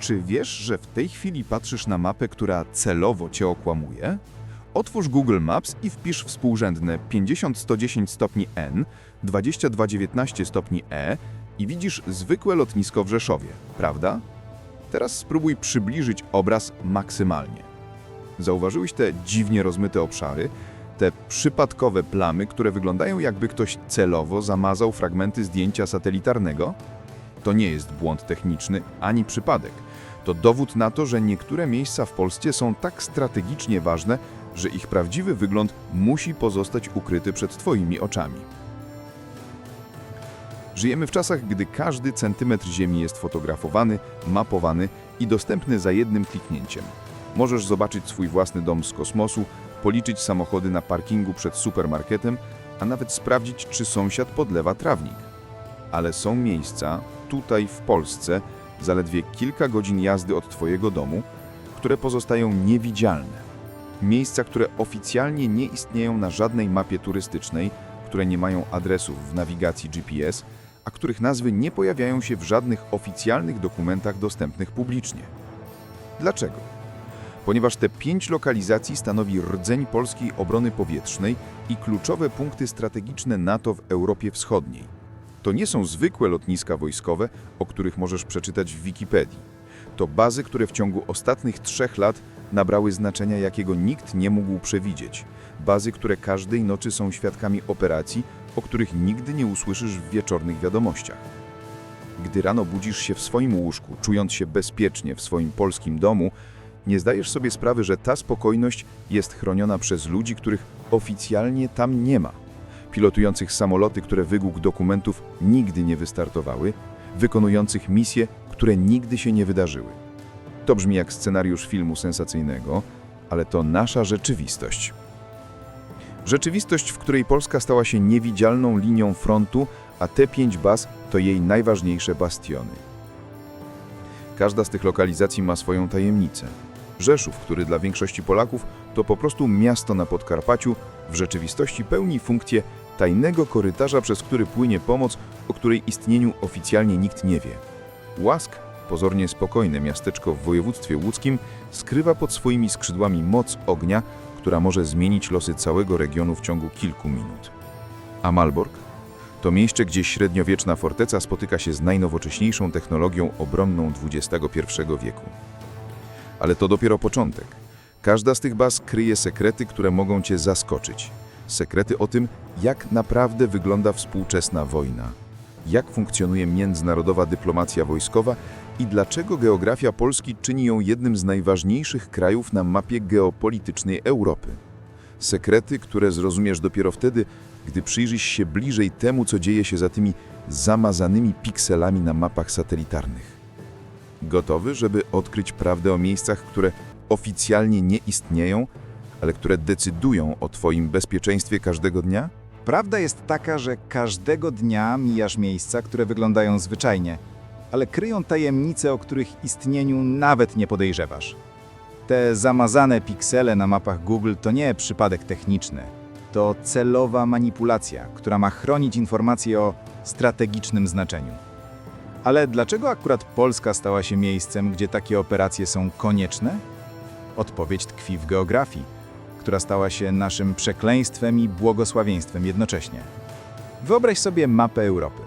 Czy wiesz, że w tej chwili patrzysz na mapę, która celowo cię okłamuje? Otwórz Google Maps i wpisz współrzędne 50-110 stopni N, 22-19 stopni E i widzisz zwykłe lotnisko w Rzeszowie, prawda? Teraz spróbuj przybliżyć obraz maksymalnie. Zauważyłeś te dziwnie rozmyte obszary, te przypadkowe plamy, które wyglądają jakby ktoś celowo zamazał fragmenty zdjęcia satelitarnego? To nie jest błąd techniczny ani przypadek. To dowód na to, że niektóre miejsca w Polsce są tak strategicznie ważne, że ich prawdziwy wygląd musi pozostać ukryty przed Twoimi oczami. Żyjemy w czasach, gdy każdy centymetr ziemi jest fotografowany, mapowany i dostępny za jednym kliknięciem. Możesz zobaczyć swój własny dom z kosmosu, policzyć samochody na parkingu przed supermarketem, a nawet sprawdzić, czy sąsiad podlewa trawnik. Ale są miejsca, tutaj w Polsce, zaledwie kilka godzin jazdy od Twojego domu, które pozostają niewidzialne. Miejsca, które oficjalnie nie istnieją na żadnej mapie turystycznej, które nie mają adresów w nawigacji GPS, a których nazwy nie pojawiają się w żadnych oficjalnych dokumentach dostępnych publicznie. Dlaczego? Ponieważ te pięć lokalizacji stanowi rdzeń polskiej obrony powietrznej i kluczowe punkty strategiczne NATO w Europie Wschodniej. To nie są zwykłe lotniska wojskowe, o których możesz przeczytać w Wikipedii. To bazy, które w ciągu ostatnich trzech lat nabrały znaczenia, jakiego nikt nie mógł przewidzieć. Bazy, które każdej nocy są świadkami operacji, o których nigdy nie usłyszysz w wieczornych wiadomościach. Gdy rano budzisz się w swoim łóżku, czując się bezpiecznie w swoim polskim domu, nie zdajesz sobie sprawy, że ta spokojność jest chroniona przez ludzi, których oficjalnie tam nie ma. Pilotujących samoloty, które według dokumentów nigdy nie wystartowały, wykonujących misje, które nigdy się nie wydarzyły. To brzmi jak scenariusz filmu sensacyjnego, ale to nasza rzeczywistość. Rzeczywistość, w której Polska stała się niewidzialną linią frontu, a te pięć baz to jej najważniejsze bastiony. Każda z tych lokalizacji ma swoją tajemnicę. Rzeszów, który dla większości Polaków to po prostu miasto na Podkarpaciu, w rzeczywistości pełni funkcję tajnego korytarza, przez który płynie pomoc, o której istnieniu oficjalnie nikt nie wie. Łask, pozornie spokojne miasteczko w województwie łódzkim, skrywa pod swoimi skrzydłami moc ognia, która może zmienić losy całego regionu w ciągu kilku minut. A Malbork? To miejsce, gdzie średniowieczna forteca spotyka się z najnowocześniejszą technologią obronną XXI wieku. Ale to dopiero początek. Każda z tych baz kryje sekrety, które mogą cię zaskoczyć. Sekrety o tym, jak naprawdę wygląda współczesna wojna, jak funkcjonuje międzynarodowa dyplomacja wojskowa i dlaczego geografia Polski czyni ją jednym z najważniejszych krajów na mapie geopolitycznej Europy. Sekrety, które zrozumiesz dopiero wtedy, gdy przyjrzysz się bliżej temu, co dzieje się za tymi zamazanymi pikselami na mapach satelitarnych. Gotowy, żeby odkryć prawdę o miejscach, które oficjalnie nie istnieją, ale które decydują o Twoim bezpieczeństwie każdego dnia? Prawda jest taka, że każdego dnia mijasz miejsca, które wyglądają zwyczajnie, ale kryją tajemnice, o których istnieniu nawet nie podejrzewasz. Te zamazane piksele na mapach Google to nie przypadek techniczny. To celowa manipulacja, która ma chronić informacje o strategicznym znaczeniu. Ale dlaczego akurat Polska stała się miejscem, gdzie takie operacje są konieczne? Odpowiedź tkwi w geografii, która stała się naszym przekleństwem i błogosławieństwem jednocześnie. Wyobraź sobie mapę Europy.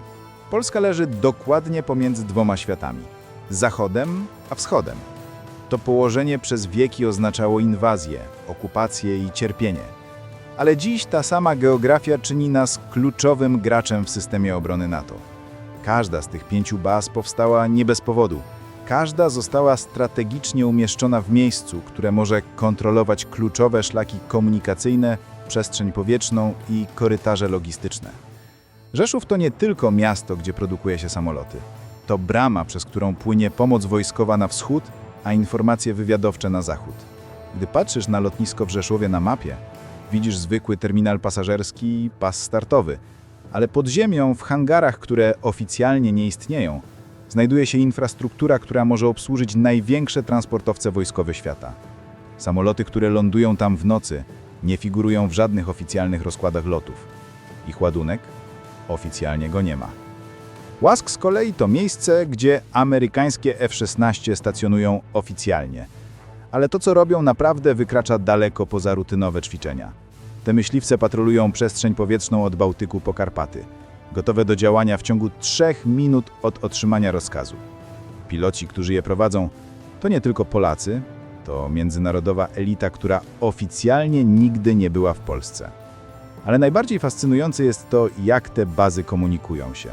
Polska leży dokładnie pomiędzy dwoma światami zachodem a wschodem. To położenie przez wieki oznaczało inwazję, okupację i cierpienie. Ale dziś ta sama geografia czyni nas kluczowym graczem w systemie obrony NATO. Każda z tych pięciu baz powstała nie bez powodu. Każda została strategicznie umieszczona w miejscu, które może kontrolować kluczowe szlaki komunikacyjne, przestrzeń powietrzną i korytarze logistyczne. Rzeszów to nie tylko miasto, gdzie produkuje się samoloty. To brama, przez którą płynie pomoc wojskowa na wschód, a informacje wywiadowcze na zachód. Gdy patrzysz na lotnisko w Rzeszowie na mapie, widzisz zwykły terminal pasażerski i pas startowy, ale pod ziemią, w hangarach, które oficjalnie nie istnieją, znajduje się infrastruktura, która może obsłużyć największe transportowce wojskowe świata. Samoloty, które lądują tam w nocy, nie figurują w żadnych oficjalnych rozkładach lotów. Ich ładunek? Oficjalnie go nie ma. Łask z kolei to miejsce, gdzie amerykańskie F-16 stacjonują oficjalnie. Ale to, co robią, naprawdę wykracza daleko poza rutynowe ćwiczenia. Te myśliwce patrolują przestrzeń powietrzną od Bałtyku po Karpaty, gotowe do działania w ciągu trzech minut od otrzymania rozkazu. Piloci, którzy je prowadzą, to nie tylko Polacy, to międzynarodowa elita, która oficjalnie nigdy nie była w Polsce. Ale najbardziej fascynujące jest to, jak te bazy komunikują się.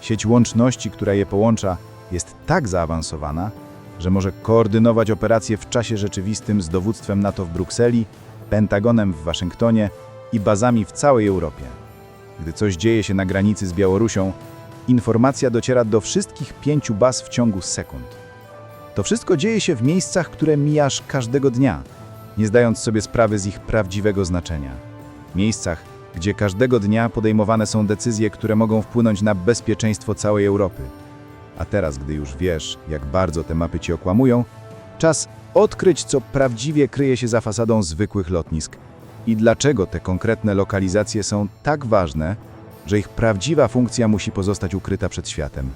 Sieć łączności, która je połącza, jest tak zaawansowana, że może koordynować operacje w czasie rzeczywistym z dowództwem NATO w Brukseli, Pentagonem w Waszyngtonie i bazami w całej Europie. Gdy coś dzieje się na granicy z Białorusią, informacja dociera do wszystkich pięciu baz w ciągu sekund. To wszystko dzieje się w miejscach, które mijasz każdego dnia, nie zdając sobie sprawy z ich prawdziwego znaczenia. Miejscach, gdzie każdego dnia podejmowane są decyzje, które mogą wpłynąć na bezpieczeństwo całej Europy. A teraz, gdy już wiesz, jak bardzo te mapy ci okłamują, czas odkryć, co prawdziwie kryje się za fasadą zwykłych lotnisk i dlaczego te konkretne lokalizacje są tak ważne, że ich prawdziwa funkcja musi pozostać ukryta przed światem.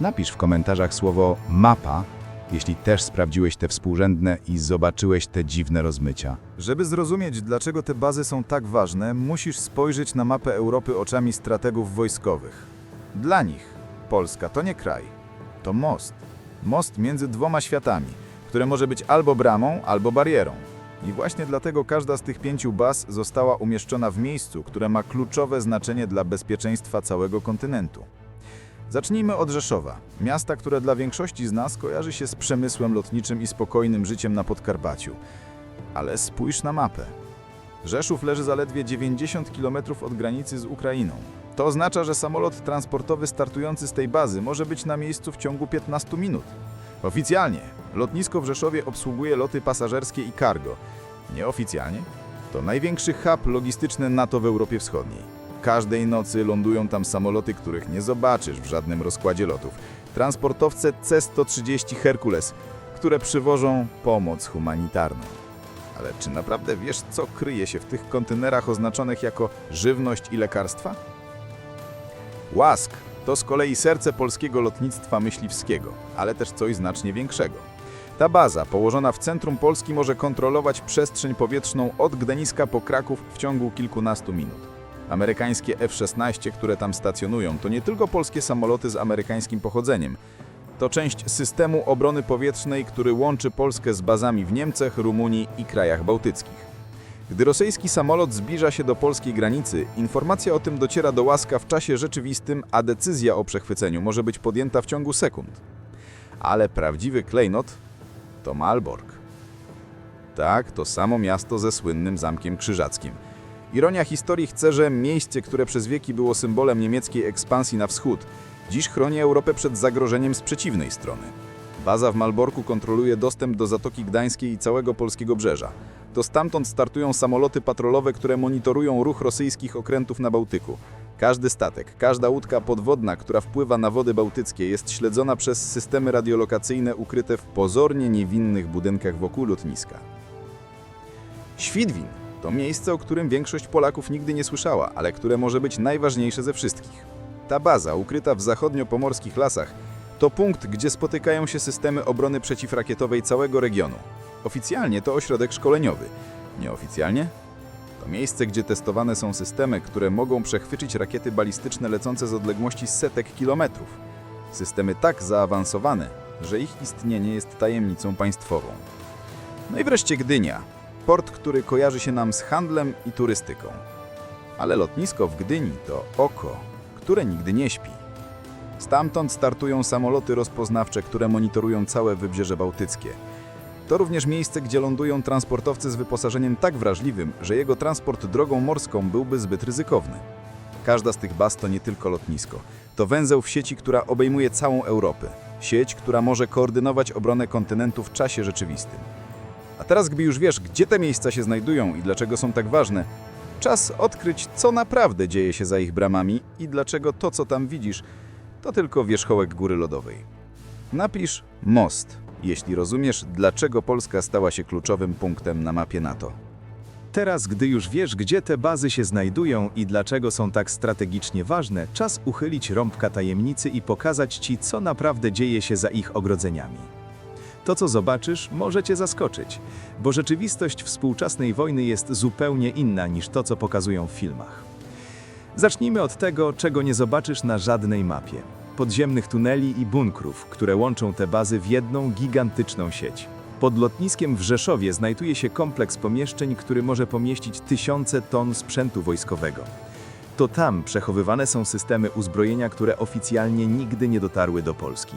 Napisz w komentarzach słowo mapa, jeśli też sprawdziłeś te współrzędne i zobaczyłeś te dziwne rozmycia. Żeby zrozumieć, dlaczego te bazy są tak ważne, musisz spojrzeć na mapę Europy oczami strategów wojskowych. Dla nich Polska to nie kraj, to most. Most między dwoma światami, które może być albo bramą, albo barierą. I właśnie dlatego każda z tych pięciu baz została umieszczona w miejscu, które ma kluczowe znaczenie dla bezpieczeństwa całego kontynentu. Zacznijmy od Rzeszowa, miasta, które dla większości z nas kojarzy się z przemysłem lotniczym i spokojnym życiem na Podkarpaciu. Ale spójrz na mapę. Rzeszów leży zaledwie 90 km od granicy z Ukrainą. To oznacza, że samolot transportowy startujący z tej bazy może być na miejscu w ciągu 15 minut. Oficjalnie lotnisko w Rzeszowie obsługuje loty pasażerskie i cargo. Nieoficjalnie to największy hub logistyczny NATO w Europie Wschodniej. Każdej nocy lądują tam samoloty, których nie zobaczysz w żadnym rozkładzie lotów. Transportowce C-130 Hercules, które przywożą pomoc humanitarną. Ale czy naprawdę wiesz, co kryje się w tych kontenerach oznaczonych jako żywność i lekarstwa? Łask to z kolei serce polskiego lotnictwa myśliwskiego, ale też coś znacznie większego. Ta baza, położona w centrum Polski, może kontrolować przestrzeń powietrzną od Gdeniska po Kraków w ciągu kilkunastu minut. Amerykańskie F-16, które tam stacjonują, to nie tylko polskie samoloty z amerykańskim pochodzeniem. To część systemu obrony powietrznej, który łączy Polskę z bazami w Niemczech, Rumunii i krajach bałtyckich. Gdy rosyjski samolot zbliża się do polskiej granicy, informacja o tym dociera do łaska w czasie rzeczywistym, a decyzja o przechwyceniu może być podjęta w ciągu sekund. Ale prawdziwy klejnot to Malbork. Tak, to samo miasto ze słynnym Zamkiem Krzyżackim. Ironia historii chce, że miejsce, które przez wieki było symbolem niemieckiej ekspansji na wschód, dziś chroni Europę przed zagrożeniem z przeciwnej strony. Baza w Malborku kontroluje dostęp do Zatoki Gdańskiej i całego polskiego brzeża. To stamtąd startują samoloty patrolowe, które monitorują ruch rosyjskich okrętów na Bałtyku. Każdy statek, każda łódka podwodna, która wpływa na wody bałtyckie, jest śledzona przez systemy radiolokacyjne ukryte w pozornie niewinnych budynkach wokół lotniska. Świdwin to miejsce, o którym większość Polaków nigdy nie słyszała, ale które może być najważniejsze ze wszystkich. Ta baza, ukryta w zachodnio-pomorskich lasach, to punkt, gdzie spotykają się systemy obrony przeciwrakietowej całego regionu. Oficjalnie to ośrodek szkoleniowy. Nieoficjalnie? To miejsce, gdzie testowane są systemy, które mogą przechwycić rakiety balistyczne lecące z odległości setek kilometrów. Systemy tak zaawansowane, że ich istnienie jest tajemnicą państwową. No i wreszcie Gdynia. Port, który kojarzy się nam z handlem i turystyką. Ale lotnisko w Gdyni to oko, które nigdy nie śpi. Stamtąd startują samoloty rozpoznawcze, które monitorują całe wybrzeże bałtyckie. To również miejsce, gdzie lądują transportowce z wyposażeniem tak wrażliwym, że jego transport drogą morską byłby zbyt ryzykowny. Każda z tych baz to nie tylko lotnisko. To węzeł w sieci, która obejmuje całą Europę. Sieć, która może koordynować obronę kontynentu w czasie rzeczywistym. A teraz, gdy już wiesz, gdzie te miejsca się znajdują i dlaczego są tak ważne, czas odkryć, co naprawdę dzieje się za ich bramami i dlaczego to, co tam widzisz, to tylko wierzchołek góry lodowej. Napisz most, jeśli rozumiesz, dlaczego Polska stała się kluczowym punktem na mapie NATO. Teraz, gdy już wiesz, gdzie te bazy się znajdują i dlaczego są tak strategicznie ważne, czas uchylić rąbka tajemnicy i pokazać Ci, co naprawdę dzieje się za ich ogrodzeniami. To, co zobaczysz, może Cię zaskoczyć, bo rzeczywistość współczesnej wojny jest zupełnie inna niż to, co pokazują w filmach. Zacznijmy od tego, czego nie zobaczysz na żadnej mapie. Podziemnych tuneli i bunkrów, które łączą te bazy w jedną gigantyczną sieć. Pod lotniskiem w Rzeszowie znajduje się kompleks pomieszczeń, który może pomieścić tysiące ton sprzętu wojskowego. To tam przechowywane są systemy uzbrojenia, które oficjalnie nigdy nie dotarły do Polski.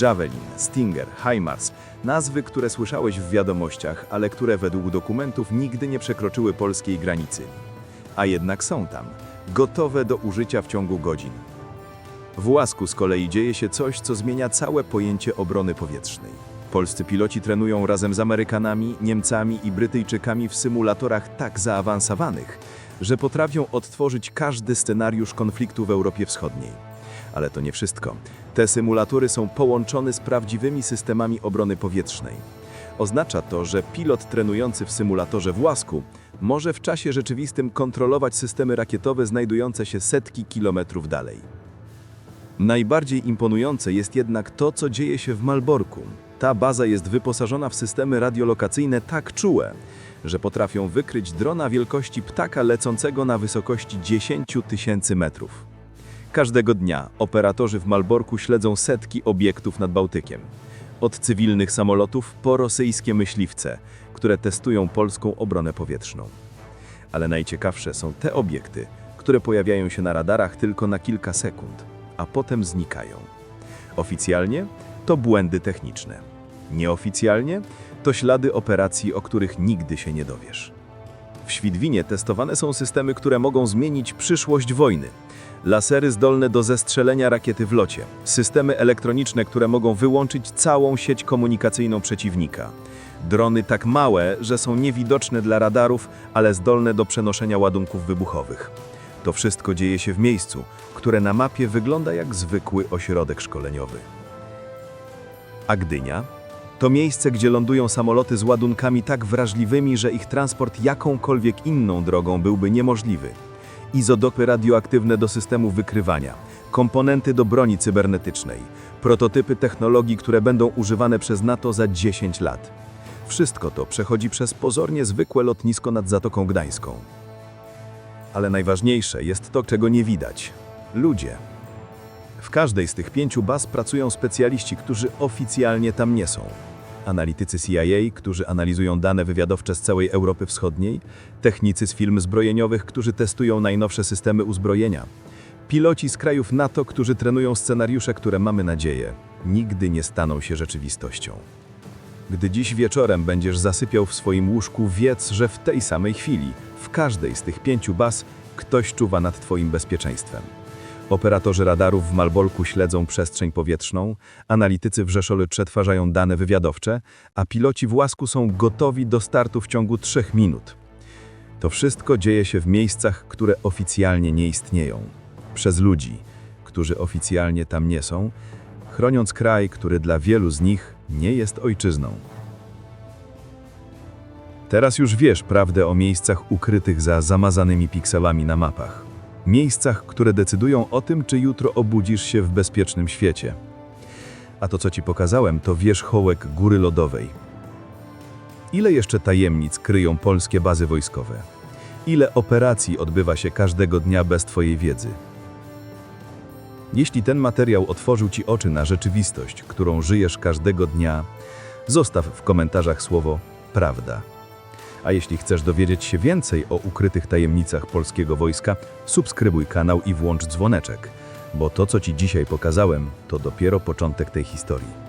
Javelin, Stinger, HIMARS, nazwy, które słyszałeś w wiadomościach, ale które według dokumentów nigdy nie przekroczyły polskiej granicy. A jednak są tam, gotowe do użycia w ciągu godzin. W Łasku z kolei dzieje się coś, co zmienia całe pojęcie obrony powietrznej. Polscy piloci trenują razem z Amerykanami, Niemcami i Brytyjczykami w symulatorach tak zaawansowanych, że potrafią odtworzyć każdy scenariusz konfliktu w Europie Wschodniej. Ale to nie wszystko. Te symulatory są połączone z prawdziwymi systemami obrony powietrznej. Oznacza to, że pilot trenujący w symulatorze w Łasku może w czasie rzeczywistym kontrolować systemy rakietowe znajdujące się setki kilometrów dalej. Najbardziej imponujące jest jednak to, co dzieje się w Malborku. Ta baza jest wyposażona w systemy radiolokacyjne tak czułe, że potrafią wykryć drona wielkości ptaka lecącego na wysokości 10 tysięcy metrów. Każdego dnia operatorzy w Malborku śledzą setki obiektów nad Bałtykiem. Od cywilnych samolotów po rosyjskie myśliwce, które testują polską obronę powietrzną. Ale najciekawsze są te obiekty, które pojawiają się na radarach tylko na kilka sekund, a potem znikają. Oficjalnie to błędy techniczne. Nieoficjalnie to ślady operacji, o których nigdy się nie dowiesz. W Świdwinie testowane są systemy, które mogą zmienić przyszłość wojny. Lasery zdolne do zestrzelenia rakiety w locie, systemy elektroniczne, które mogą wyłączyć całą sieć komunikacyjną przeciwnika. Drony tak małe, że są niewidoczne dla radarów, ale zdolne do przenoszenia ładunków wybuchowych. To wszystko dzieje się w miejscu, które na mapie wygląda jak zwykły ośrodek szkoleniowy. A Gdynia? To miejsce, gdzie lądują samoloty z ładunkami tak wrażliwymi, że ich transport jakąkolwiek inną drogą byłby niemożliwy. Izodopy radioaktywne do systemu wykrywania, komponenty do broni cybernetycznej, prototypy technologii, które będą używane przez NATO za 10 lat. Wszystko to przechodzi przez pozornie zwykłe lotnisko nad Zatoką Gdańską. Ale najważniejsze jest to, czego nie widać. Ludzie. W każdej z tych pięciu baz pracują specjaliści, którzy oficjalnie tam nie są. Analitycy CIA, którzy analizują dane wywiadowcze z całej Europy Wschodniej, technicy z firm zbrojeniowych, którzy testują najnowsze systemy uzbrojenia, piloci z krajów NATO, którzy trenują scenariusze, które mamy nadzieję, nigdy nie staną się rzeczywistością. Gdy dziś wieczorem będziesz zasypiał w swoim łóżku, wiedz, że w tej samej chwili, w każdej z tych pięciu baz, ktoś czuwa nad Twoim bezpieczeństwem. Operatorzy radarów w Malbolku śledzą przestrzeń powietrzną, analitycy w Rzeszolu przetwarzają dane wywiadowcze, a piloci w Łasku są gotowi do startu w ciągu trzech minut. To wszystko dzieje się w miejscach, które oficjalnie nie istnieją. Przez ludzi, którzy oficjalnie tam nie są, chroniąc kraj, który dla wielu z nich nie jest ojczyzną. Teraz już wiesz prawdę o miejscach ukrytych za zamazanymi pikselami na mapach. Miejscach, które decydują o tym, czy jutro obudzisz się w bezpiecznym świecie. A to, co ci pokazałem, to wierzchołek góry lodowej. Ile jeszcze tajemnic kryją polskie bazy wojskowe? Ile operacji odbywa się każdego dnia bez Twojej wiedzy? Jeśli ten materiał otworzył Ci oczy na rzeczywistość, którą żyjesz każdego dnia, zostaw w komentarzach słowo prawda. A jeśli chcesz dowiedzieć się więcej o ukrytych tajemnicach polskiego wojska, subskrybuj kanał i włącz dzwoneczek, bo to, co Ci dzisiaj pokazałem, to dopiero początek tej historii.